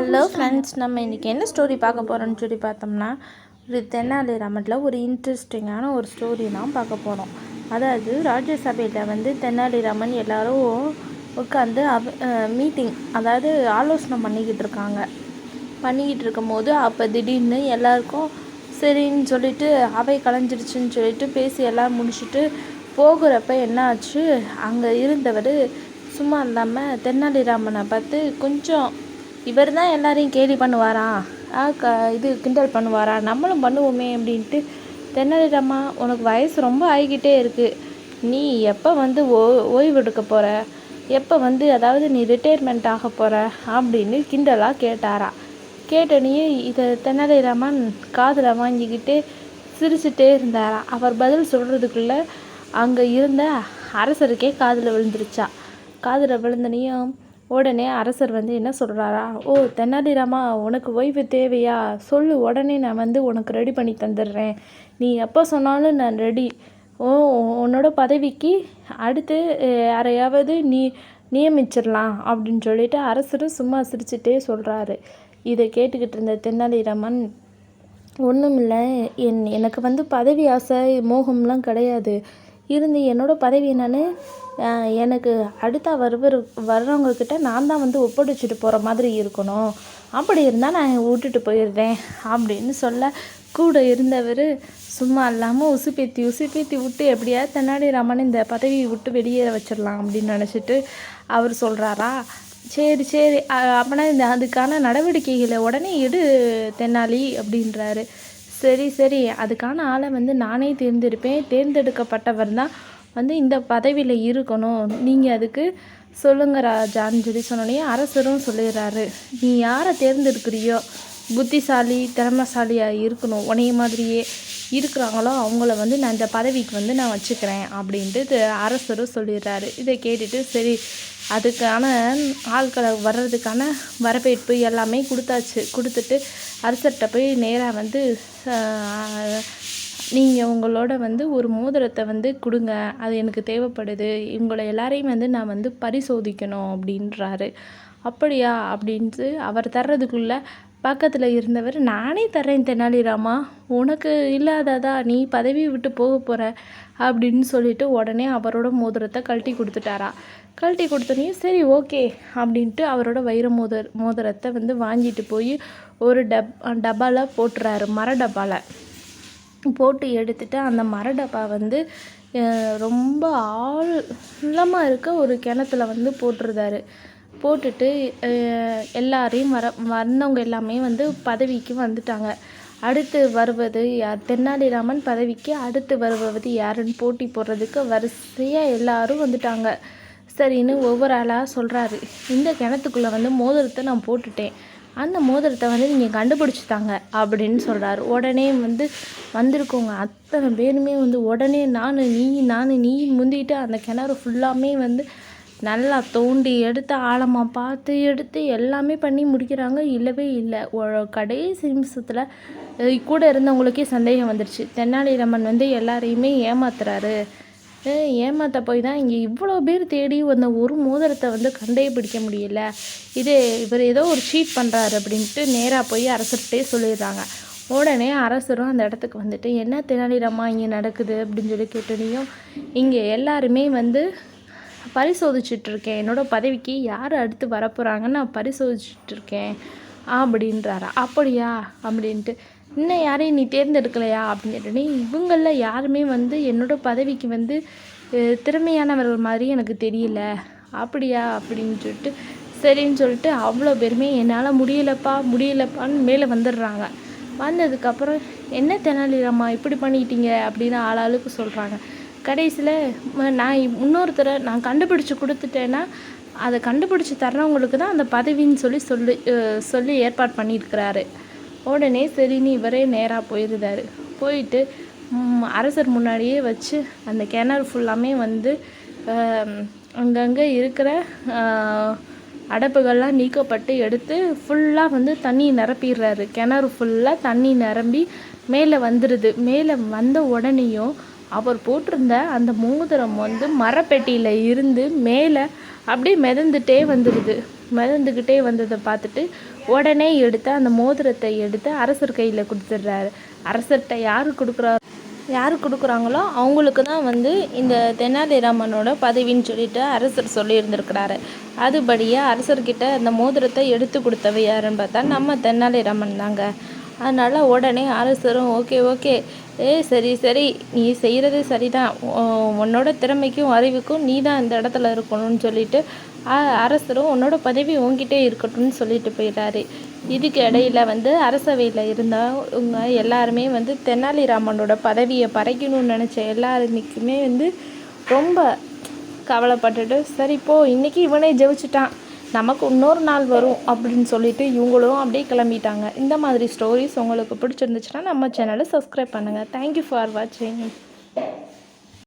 Hello friends நம்ம இன்றைக்கி என்ன ஸ்டோரி பார்க்க போகிறோம்னு சொல்லி பார்த்தோம்னா ஒரு தென்னாலிராமனில் ஒரு இன்ட்ரெஸ்டிங்கான ஒரு ஸ்டோரி தான் பார்க்க போகிறோம் அதாவது ராஜ்யசபையில் வந்து தென்னாலிராமன் எல்லோரும் உட்காந்து அவ மீட்டிங் அதாவது ஆலோசனை பண்ணிக்கிட்டு இருக்காங்க. பண்ணிக்கிட்டு இருக்கும்போது அப்போ திடீர்னு எல்லாருக்கும் சரின்னு சொல்லிட்டு அவை கலைஞ்சிருச்சுன்னு சொல்லிட்டு பேசி எல்லாம் முடிச்சுட்டு போகிறப்ப என்ன ஆச்சு அங்கே இருந்தவர் சும்மா இல்லாமல் தென்னாலிராமனை பார்த்து கொஞ்சம் இவர் தான் எல்லாரையும் கேலி பண்ணுவாரா? ஆ க இது கிண்டல் பண்ணுவாரா? நம்மளும் பண்ணுவோமே அப்படின்ட்டு தென்னாலிராமா உனக்கு வயசு ரொம்ப ஆகிக்கிட்டே இருக்குது நீ எப்போ வந்து ஓ ஓய்வு எடுக்க போகிற எப்போ வந்து அதாவது நீ ரிட்டையர்மெண்ட் ஆக போகிற அப்படின்னு கிண்டலாக கேட்டாரா. கேட்டனையே இதை தென்னாலிராமன் காதில் வாங்கிக்கிட்டு சிரிச்சுட்டே இருந்தாரா. அவர் பதில் சொல்கிறதுக்குள்ளே அங்கே இருந்த அரசருக்கே காதில் விழுந்துருச்சா. காதில் விழுந்தனையும் உடனே அரசர் வந்து என்ன சொல்கிறாரா ஓ தென்னாலிராமா உனக்கு ஓய்வு தேவையா? சொல்லு உடனே நான் வந்து உனக்கு ரெடி பண்ணி தந்துடுறேன். நீ எப்போ சொன்னாலும் நான் ரெடி ஓ உன்னோட பதவிக்கு அடுத்து யாரையாவது நீ நியமிச்சிடலாம் அப்படின்னு சொல்லிட்டு அரசரும் சும்மா சிரிச்சுட்டே சொல்கிறாரு இதை கேட்டுக்கிட்டு இருந்த தென்னாலிராமன் ஒன்றும் இல்லை என் எனக்கு வந்து பதவி ஆசை மோகம்லாம் கிடையாது. இருந்து என்னோட பதவி என்னென்னு எனக்கு அடுத்த வருவர் வர்றவங்கக்கிட்ட நான் தான் வந்து ஒப்படைச்சிட்டு போகிற மாதிரி இருக்கணும். அப்படி இருந்தால் நான் விட்டுட்டு போயிடுறேன் அப்படின்னு சொல்ல கூட இருந்தவர் சும்மா இல்லாமல் உசுப்பேத்தி உசுப்பேத்தி விட்டு எப்படியாவது தென்னாலிராமன் இந்த பதவியை விட்டு வெளியேற வச்சிடலாம் அப்படின்னு நினச்சிட்டு அவர் சொல்கிறாரா சரி சரி. அ- இந்த அதுக்கான நடவடிக்கைகளை உடனே எடு தென்னாலி அப்படின்றாரு. சரி சரி. அதுக்கான ஆளை வந்து நானே தேர்ந்தெடுப்பேன். தேர்ந்தெடுக்கப்பட்டவர் தான் வந்து இந்த பதவியில் இருக்கணும். நீங்கள் அதுக்கு சொல்லுங்க ராஜான்னு சொல்லி சொன்னோடனே அரசரும் சொல்லிடுறாரு நீ யாரை தேர்ந்தெடுக்கிறியோ? புத்திசாலி திறமைசாலியாக இருக்கணும். உன்னைய மாதிரியே இருக்கிறாங்களோ அவங்கள வந்து நான் இந்த பதவிக்கு வந்து நான் வச்சுக்கிறேன் அப்படின்ட்டு இது அரசரும் சொல்லிடுறாரு. இதை கேட்டுட்டு சரி அதுக்கான ஆட்களை வர்றதுக்கான வரவேற்பு எல்லாமே கொடுத்தாச்சு. கொடுத்துட்டு அரசர்கிட்ட போய் நேராக வந்து நீங்கள் உங்களோட வந்து ஒரு மோதிரத்தை வந்து கொடுங்க. அது எனக்கு தேவைப்படுது. இவங்களை எல்லாரையும் வந்து நான் வந்து பரிசோதிக்கணும் அப்படின்றாரு. அப்படியா? அப்படின்ட்டு அவர் தர்றதுக்குள்ளே பக்கத்தில் இருந்தவர் நானே தர்றேன் தெனாலிராமா உனக்கு இல்லாததா? நீ பதவி விட்டு போக போகிற அப்படின்னு சொல்லிட்டு உடனே அவரோட மோதிரத்தை கழட்டி கொடுத்துட்டாரா. கழட்டி கொடுத்தோனையும் சரி ஓகே அப்படின்ட்டு அவரோட வைர மோதர் மோதிரத்தை வந்து வாங்கிட்டு போய் ஒரு டப் டப்பாவில் போட்டுறாரு மர டப்பாவில் போட்டு எடுத்துட்டு அந்த மர டப்பா வந்து ரொம்ப ஆழமாக இருக்க ஒரு கிணத்துல வந்து போட்டுருந்தாரு. போட்டுட்டு எல்லாரையும் வர வந்தவங்க எல்லாமே வந்து பதவிக்கு வந்துட்டாங்க. அடுத்து வருவது யார்? தென்னாலிராமன் பதவிக்கு அடுத்து வருவது யாருன்னு போட்டி போடுறதுக்கு வரிசையாக எல்லாரும் வந்துட்டாங்க. சரின்னு ஒவ்வொரு ஆளாக சொல்கிறாரு இந்த கிணத்துக்குள்ளே வந்து மோதிரத்தை நான் போட்டுட்டேன். அந்த மோதிரத்தை வந்து நீங்கள் கண்டுபிடிச்சிட்டாங்க அப்படின்னு சொல்கிறாரு உடனே வந்து வந்திருக்கவங்க அத்தனை பேருமே வந்து உடனே நான் நீ நான் நீ முந்திட்டு அந்த கிணறு ஃபுல்லாமே வந்து நல்லா தோண்டி எடுத்து ஆழமாக பார்த்து எடுத்து எல்லாமே பண்ணி முடிக்கிறாங்க. இல்லவே இல்லை. கடைசி நிமிஷத்தில் கூட இருந்தவங்களுக்கே சந்தேகம் வந்துடுச்சு தென்னாலிராமன் வந்து எல்லாரையுமே ஏமாத்துறாரு. ஏமாற்ற ஏமாத்த போய் தான் இங்கே இவ்வளோ பேர் தேடி வந்த ஒரு மோதிரத்தை வந்து கண்டே பிடிக்க முடியல. இது இவர் ஏதோ ஒரு சீட் பண்ணுறாரு அப்படின்ட்டு நேராக போய் அரசர்கிட்டே சொல்லிடுறாங்க. உடனே அரசரும் அந்த இடத்துக்கு வந்துட்டு என்ன தெனாலிராமா இங்கே நடக்குது? அப்படின்னு சொல்லி கேட்டோனையும் இங்கே எல்லாருமே வந்து பரிசோதிச்சுட்டு இருக்கேன் என்னோட பதவிக்கு யார் அடுத்து வரப்போகிறாங்கன்னு நான் பரிசோதிச்சுட்டு இருக்கேன் அப்படின்றாரா. அப்படியா? அப்படின்ட்டு. இன்னும் யாரையும் நீ தேர்ந்தெடுக்கலையா? அப்படின்னு கேட்டோன்னே இவங்களில் யாருமே வந்து என்னோட பதவிக்கு வந்து திறமையானவர்கள் மாதிரி எனக்கு தெரியல. அப்படியா? அப்படின்னு சொல்லிட்டு சரின்னு சொல்லிட்டு அவ்வளோ பேருமே என்னால் முடியலப்பா முடியலப்பான்னு மேலே வந்துடுறாங்க. வந்ததுக்கப்புறம் என்ன தெனாலிராமா இப்படி பண்ணிட்டீங்க? அப்படின்னு ஆளாளுக்கு சொல்கிறாங்க கடைசியில் நான் இன்னொருத்தரை நான் கண்டுபிடிச்சி கொடுத்துட்டேன்னா அதை கண்டுபிடிச்சி தர்றவங்களுக்கு தான் அந்த பதவின்னு சொல்லி சொல்லி சொல்லி ஏற்பாடு பண்ணியிருக்கிறாரு. உடனே சரின்னு இவரே நேராக போயிருந்தாரு. போயிட்டு அரசர் முன்னாடியே வச்சு அந்த கிணறு ஃபுல்லாமே வந்து அங்கங்கே இருக்கிற அடப்புகள்லாம் அடைப்புகள்லாம் நீக்கப்பட்டு எடுத்து ஃபுல்லாக வந்து தண்ணி நிரப்பிடுறாரு. கிணறு ஃபுல்லாக தண்ணி நிரம்பி மேலே வந்துடுது மேலே வந்த உடனேயும் அவர் போட்டிருந்த அந்த மோதிரம் வந்து மரப்பெட்டியில் இருந்து மேலே அப்படியே மிதந்துட்டே வந்துடுது. மிதந்துக்கிட்டே வந்ததை பார்த்துட்டு உடனே எடுத்து அந்த மோதிரத்தை எடுத்து அரசர் கையில் கொடுத்துட்றாரு. அரசர்கிட்ட யார் கொடுக்குறா யார் கொடுக்குறாங்களோ அவங்களுக்கு தான் வந்து இந்த தெனாலிராமனோட பதவின்னு சொல்லிட்டு அரசர் சொல்லியிருந்திருக்கிறாரு. அதுபடியே அரசர்கிட்ட அந்த மோதிரத்தை எடுத்து கொடுத்தவை யாருன்னு பார்த்தா நம்ம தெனாலிராமன் தாங்க. அதனால் உடனே அரசரும் ஓகே ஓகே. ஏ சரி சரி. நீ செய்கிறது சரிதான். உன்னோட திறமைக்கும் அறிவுக்கும் நீ தான் இந்த இடத்துல இருக்கணும்னு சொல்லிட்டு அ- அரசரும் உன்னோட பதவி உங்ககிட்டே இருக்கட்டும்னு சொல்லிட்டு போயிட்டாரு. இதுக்கு இடையில வந்து அரசவையில் இருந்தவங்க எல்லாருமே வந்து தெனாலிராமனோட பதவியை பறைக்கணும்னு நினச்ச எல்லாருக்குமே வந்து ரொம்ப கவலைப்பட்டுட்டு சரி போ. இன்னைக்கு இவனே ஜெயிச்சிட்டான். நமக்கு இன்னொரு நாள் வரும் அப்படின்னு சொல்லிட்டு இவங்களும் அப்படியே கிளம்பிட்டாங்க. இந்த மாதிரி ஸ்டோரிஸ் உங்களுக்கு பிடிச்சிருந்துச்சுன்னா நம்ம சேனலை சப்ஸ்கிரைப் பண்ணுங்கள் தேங்க்யூ ஃபார் வாட்சிங்